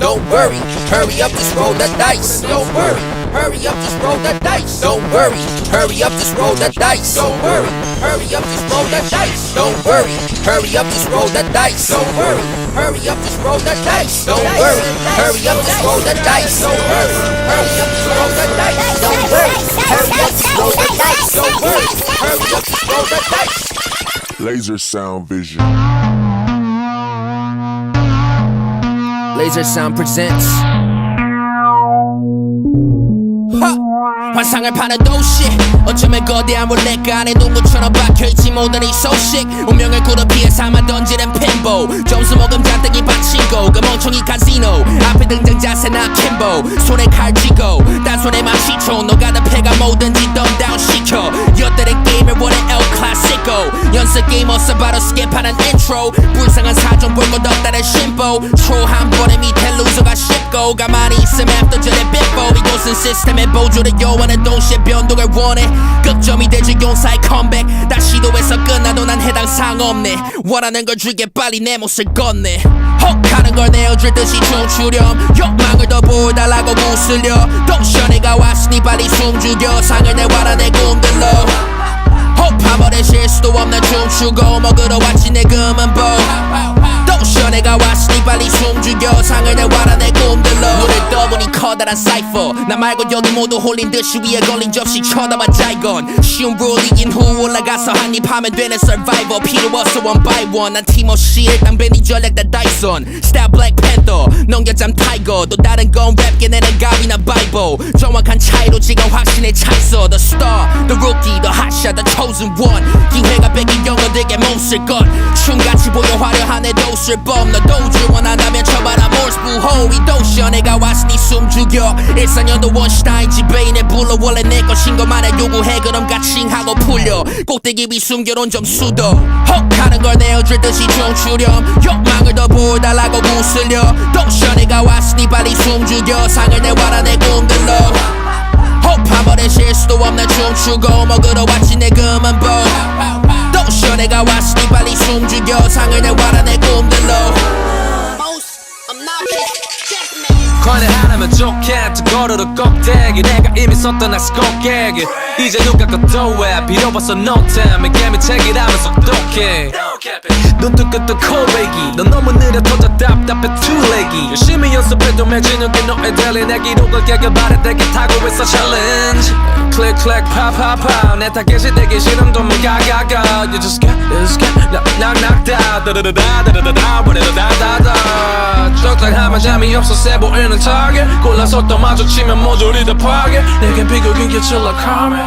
Don't worry, hurry up, just roll the dice. Don't worry, hurry up, just roll the dice. Don't worry, hurry up, just roll the dice. Don't worry, hurry up, just roll the dice. Don't worry, hurry up, just roll the dice. Don't worry, hurry up, just roll the dice. Don't worry, hurry up, just roll the dice. Don't worry, hurry up, just roll the dice. Don't worry, hurry up, just roll the dice. Don't worry, hurry up, just roll the dice. Laser Sound Vision. Laser Sound presents. 하! 환상을 파는 도시. 어쩌면 거대한 몰래가 안에 눈구처럼 박혀있지 모든 이 소식. 운명을 구르피해 삼아 던지는 핀보. 점수 먹음 잔뜩이 바치고. 그 멍청이 카지노. 앞에 등장 자세나 킴보. 손에 칼 쥐고 게임 어서 바로 스킵하는 인트로 불쌍한 사정 볼것 없다는 심보 초한 번에 밑에 루저가 쉽고 가만히 있으면 after전에 빗보 이곳은 시스템의 보조를 요하는 동시에 변동을 원해. 극점이 되지 용사의 컴백 다시 시도해서 끝나도 난 해당 사항 없네. 원하는 걸 줄게 빨리 내 몫을 건네. 혹하는 걸 내어줄 듯이 춤추렴. 욕망을 더 보여달라고 구슬려. 동션이가 왔으니 빨리 숨 죽여. 상을 내 와라 내 꿈들로 호파벌의 실수도 없는 춤추고 먹으러 왔지 내 금은 보 동시에 내가 왔으니 빨리 숨죽여 상을 내 와라 내 꿈들로 눈을 떠보니 커다란 사이퍼. 나 말고 여기 모두 홀린 듯이 위에 걸린 접시 쳐다봐 자이건 쉬운 룰 이긴 후 올라가서 한입 하면 되는 서바이버 필요 없어 one by one. 난 티모시 일단 벤이 전략 다 다이슨 스타 블랙 팬더 넘겨잠 타이거 또 다른 건랩 깨내는 가비나 바이버 정확한 차이로 지금 확신에 차있어. The star, the rookie, the hotshot, the chosen one. 기회가 뺏긴 영어들에게 몸쓸 것. 춤같이 보여 화려한 내 도술 범너 도줄 원한다면 쳐봐라. 몰스 부호 이 도시어 내가 왔으니 숨죽여. 일상년도 원슈타인 지배인의 불러 원래 내 것인 것만을 요구해. 그럼 가칭하고 풀려. 꼭대기 위 숨겨놓은 점수도. 혹하는 걸 내어줄 듯이 춤추렴 욕망을 더 보여달라고 구슬려. 도시어 내가 왔으니 빨리 숨죽여. 상을 내와라 내 꿈들로 번의 실수도 없는 춤추고 먹으러 왔지 내 금은 보 도시어 내가 왔으니 빨리 숨죽여. 상을 내와라 내 꿈들로 하나면 좋겠지 걸어도 껍데기. 내가 이미 썼던 악스 꼭깨기. 이제 누가 것도 해? 빌어봤어 no time. 게임이 책이라면서 똑해 눈도 끝도 코베기. 넌 너무 느려 터져 답답해 투레기 열심히 연습해도 맺지는 게 너의 델리 내 기록을 깨겨 바래대게 타고 있어 클릭 파파파 내 타겟이 되기 싫은 돈만 가가가. You just get, just get knock knock knock down 다다다다 다다다다 다다다다 적당하면 잠이 없어 세 보이는 타겟. 골라서 또 마주치면 모조리 다 파괴. 내겐 비극인 게 카메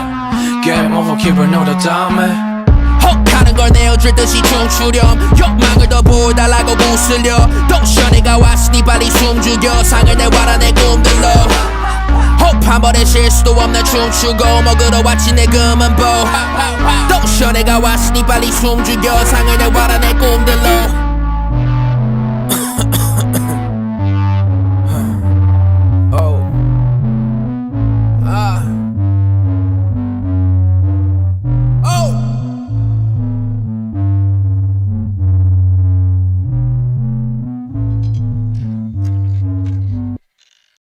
Game over keeper know the 다음에 혹하는 걸 내어줄 듯이 춤추렴. 욕망을 더 보여달라고 구슬려. 동시에 내가 왔으니 빨리 숨죽여. 상을 내와라 내 꿈들로. 호흡 한 번의 실수도 없는 춤추고 먹으러 왔지 내 금은 보 동시에 내가 왔으니 빨리 숨죽여. 상을 내와라 내 꿈들로